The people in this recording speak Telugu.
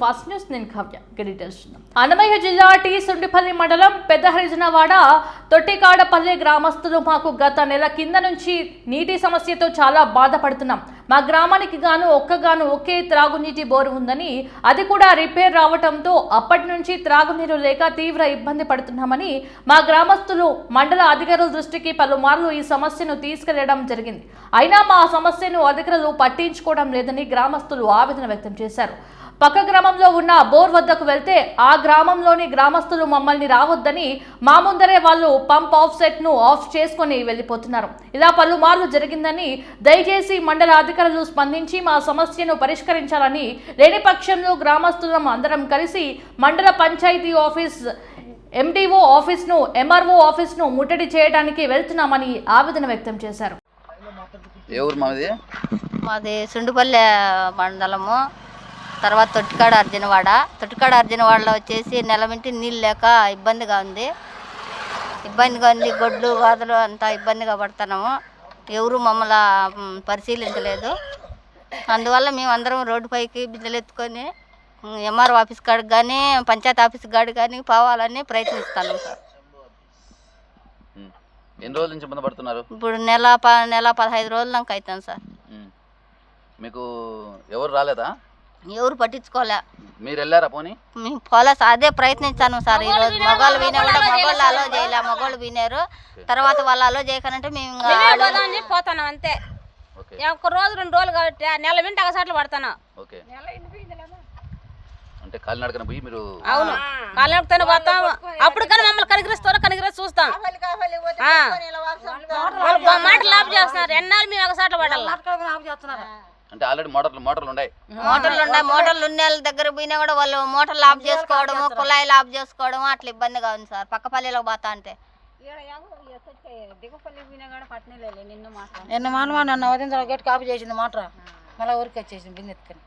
ఫాస్ట్ న్యూస్ నేను కావ్య. ఇక అన్నమయ్య జిల్లా టి సుండిపల్లి మండలం పెద్ద హరిజనవాడ తొట్టికాడపల్లి గ్రామస్తులు మాకు గత నెల కింద నుంచి నీటి సమస్యతో చాలా బాధపడుతున్నాం. మా గ్రామానికి గాను ఒక్కగాను ఒకే త్రాగునీటి బోరు ఉందని అది కూడా రిపేర్ రావటంతో అప్పటి నుంచి త్రాగునీరు లేక తీవ్ర ఇబ్బంది పడుతున్నామని మా గ్రామస్తులు మండల అధికారుల దృష్టికి పలుమార్లు ఈ సమస్యను తీసుకెళ్ళడం జరిగింది. అయినా మా సమస్యను అధికారులు పట్టించుకోవడం లేదని గ్రామస్తులు ఆవేదన వ్యక్తం చేశారు. పక్క గ్రామంలో ఉన్న బోర్ వద్దకు వెళ్తే ఆ గ్రామంలోని గ్రామస్తులు మమ్మల్ని రావద్దని మా ముందరే వాళ్ళు పంప్ ఆఫ్ సెట్ను ఆఫ్ చేసుకొని వెళ్ళిపోతున్నారు. ఇలా పలుమార్లు జరిగిందని దయచేసి మండల అధికారులు స్పందించి మా సమస్యను పరిష్కరించాలని లేని పక్షంలో గ్రామస్తులం అందరం కలిసి మండల పంచాయతీ ఆఫీస్ ఎండిఓ ఆఫీస్ను ఎంఆర్ఓ ఆఫీస్ను ముట్టడి చేయడానికి వెళ్తున్నామని ఆవేదన వ్యక్తం చేశారు. మాది సుండుపల్లె మండలము. తర్వాత తొట్టికాడ అర్జునవాడ. తొట్టికాడ అర్జునవాడలో వచ్చేసి నెలమింటి నీళ్ళు లేక ఇబ్బందిగా ఉంది. ఇబ్బందిగా ఉంది. గొడ్లు వాదలు అంతా ఇబ్బందిగా పడుతున్నాము. ఎవరు మమ్మల్ని పరిశీలించలేదు. అందువల్ల మేము అందరం రోడ్డుపైకి ఎత్తుకొని ఎంఆర్ఓ ఆఫీస్ కాడికి కానీ పంచాయతీ ఆఫీస్ కాడికి కానీ పోవాలని ప్రయత్నిస్తాను సార్. ఎన్ని రోజుల నుంచి ఇబ్బంది పడుతున్నారు? ఇప్పుడు నెల ప నెల పదహైదు రోజుల దాకా అవుతాను సార్. మీకు ఎవరు రాలేదా? ఎవరు పట్టించుకోలే. మీరు వెళ్ళారా పోనీ? మేము పోలే సార్ అదే ప్రయత్నించాను సార్. ఈ రోజు మగవాళ్ళు వినా కూడా మగవాళ్ళు అలో చేయలే మగవాళ్ళు వినారు. తర్వాత వాళ్ళు అలో చేయకనంటే మేము ఇంకా చెప్పి పోతాను అంతే. ఒక్క రోజు రెండు రోజులు కాబట్టి ఆ నెల మింటి అగసాట్లు పడతాను. ఓకే. అంటే కాలినడకన పోయి మీరు అవును. పోతాం అప్పుడు కానీ మమ్మల్ని కనికరిస్తారో కనికరిస్తే చూస్తాం. ఆ. చేస్తున్నారు. ఎన్నాళ్ళు మేము పడాలి? అంటే ఆల్రెడీ మోటార్లు మోటార్లు ఉన్నాయి. మోటార్లు ఉండే మోటార్లు ఉన్న వాళ్ళ దగ్గర పోయినా కూడా వాళ్ళు మోటార్లు ఆఫ్ చేసుకోవడము కుళాయిలు ఆఫ్ చేసుకోవడము అట్లా ఇబ్బందిగా ఉంది సార్. పక్క పల్లెలో పోతా అంటే. నిన్న మానవా నన్ను వదిన గట్టి కాపీ చేసింది మోటార్? మళ్ళీ ఊరికి వచ్చేసింది బిందెత్తుకొని.